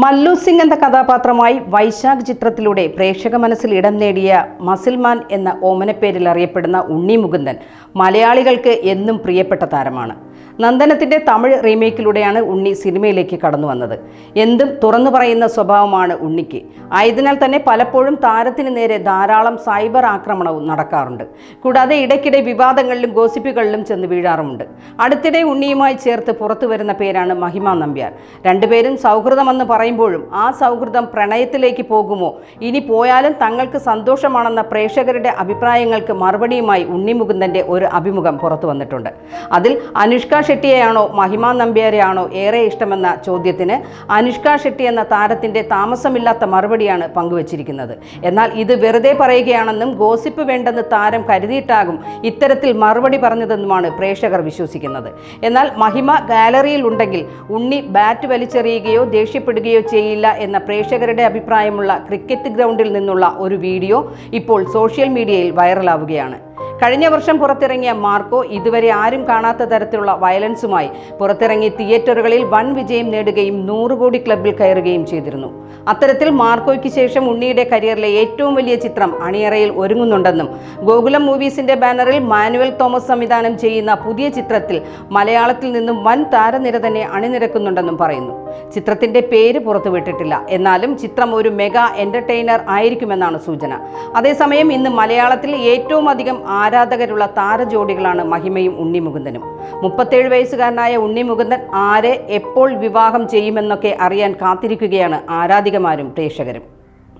മല്ലു സിംഗ് എന്ന കഥാപാത്രമായി വൈശാഖ് ചിത്രത്തിലൂടെ പ്രേക്ഷക മനസ്സിൽ ഇടം നേടിയ മസിൽമാൻ എന്ന ഓമനപ്പേരിൽ അറിയപ്പെടുന്ന ഉണ്ണി മുകുന്ദൻ മലയാളികൾക്ക് എന്നും പ്രിയപ്പെട്ട താരമാണ്. നന്ദനത്തിന്റെ തമിഴ് റീമേക്കിലൂടെയാണ് ഉണ്ണി സിനിമയിലേക്ക് കടന്നു വന്നത്. എന്തും തുറന്നു പറയുന്ന സ്വഭാവമാണ് ഉണ്ണിക്ക്. ആയതിനാൽ തന്നെ പലപ്പോഴും താരത്തിന് നേരെ ധാരാളം സൈബർ ആക്രമണവും നടക്കാറുണ്ട്. കൂടാതെ ഇടയ്ക്കിടെ വിവാദങ്ങളിലും ഗോസിപ്പുകളിലും ചെന്ന് വീഴാറുമുണ്ട്. അടുത്തിടെ ഉണ്ണിയുമായി ചേർത്ത് പുറത്തു വരുന്ന പേരാണ് മഹിമ നമ്പ്യാർ. രണ്ടുപേരും സൗഹൃദമെന്ന് പറയുമ്പോഴും ആ സൗഹൃദം പ്രണയത്തിലേക്ക് പോകുമോ? ഇനി പോയാലും തങ്ങൾക്ക് സന്തോഷമാണെന്ന പ്രേക്ഷകരുടെ അഭിപ്രായങ്ങൾക്ക് മറുപടിയുമായി ഉണ്ണിമുകുന്ദന്റെ ഒരു അഭിമുഖം പുറത്തു വന്നിട്ടുണ്ട്. അതിൽ അനുഷ്ക ഷെട്ടിയെയാണോ മഹിമ നമ്പ്യാരെയാണോ ഏറെ ഇഷ്ടമെന്ന ചോദ്യത്തിന് അനുഷ്ക ഷെട്ടി എന്ന താരത്തിന്റെ താമസമില്ലാത്ത മറുപടിയാണ് പങ്കുവച്ചിരിക്കുന്നത്. എന്നാൽ ഇത് വെറുതെ പറയുകയാണെന്നും ഗോസിപ്പ് വേണ്ടെന്ന് താരം കരുതിയിട്ടാകും ഇത്തരത്തിൽ മറുപടി പറഞ്ഞതെന്നുമാണ് പ്രേക്ഷകർ വിശ്വസിക്കുന്നത്. എന്നാൽ മഹിമ ഗാലറിയിൽ ഉണ്ടെങ്കിൽ ഉണ്ണി ബാറ്റ് വലിച്ചെറിയുകയോ ദേഷ്യപ്പെടുകയോ ചെയ്യില്ല എന്ന പ്രേക്ഷകരുടെ അഭിപ്രായമുള്ള ക്രിക്കറ്റ് ഗ്രൗണ്ടിൽ നിന്നുള്ള ഒരു വീഡിയോ ഇപ്പോൾ സോഷ്യൽ മീഡിയയിൽ വൈറലാവുകയാണ്. കഴിഞ്ഞ വർഷം പുറത്തിറങ്ങിയ മാർക്കോ ഇതുവരെ ആരും കാണാത്ത തരത്തിലുള്ള വയലൻസുമായി പുറത്തിറങ്ങി തിയേറ്ററുകളിൽ വൻ വിജയം നേടുകയും നൂറ് കോടി ക്ലബിൽ കയറുകയും ചെയ്തിരുന്നു. അത്തരത്തിൽ മാർക്കോയ്ക്ക് ശേഷം ഉണ്ണിയുടെ കരിയറിലെ ഏറ്റവും വലിയ ചിത്രം അണിയറയിൽ ഒരുങ്ങുന്നുണ്ടെന്നും ഗോകുലം മൂവീസിന്റെ ബാനറിൽ മാനുവൽ തോമസ് സംവിധാനം ചെയ്യുന്ന പുതിയ ചിത്രത്തിൽ മലയാളത്തിൽ നിന്നും വൻ താരനിര തന്നെ അണിനിരക്കുന്നുണ്ടെന്നും പറയുന്നു. ചിത്രത്തിന്റെ പേര് പുറത്തുവിട്ടിട്ടില്ല. എന്നാലും ചിത്രം ഒരു മെഗാ എന്റർടൈനർ ആയിരിക്കുമെന്നാണ് സൂചന. അതേസമയം ഇന്ന് മലയാളത്തിൽ ഏറ്റവും അധികം ആരാധകരുള്ള താരജോഡികളാണ് മഹിമയും ഉണ്ണിമുകുന്ദനും. മുപ്പത്തേഴ് വയസ്സുകാരനായ ഉണ്ണിമുകുന്ദൻ ആരെ എപ്പോൾ വിവാഹം ചെയ്യുമെന്നൊക്കെ അറിയാൻ കാത്തിരിക്കുകയാണ് ആരാധികമാരും പ്രേക്ഷകരും.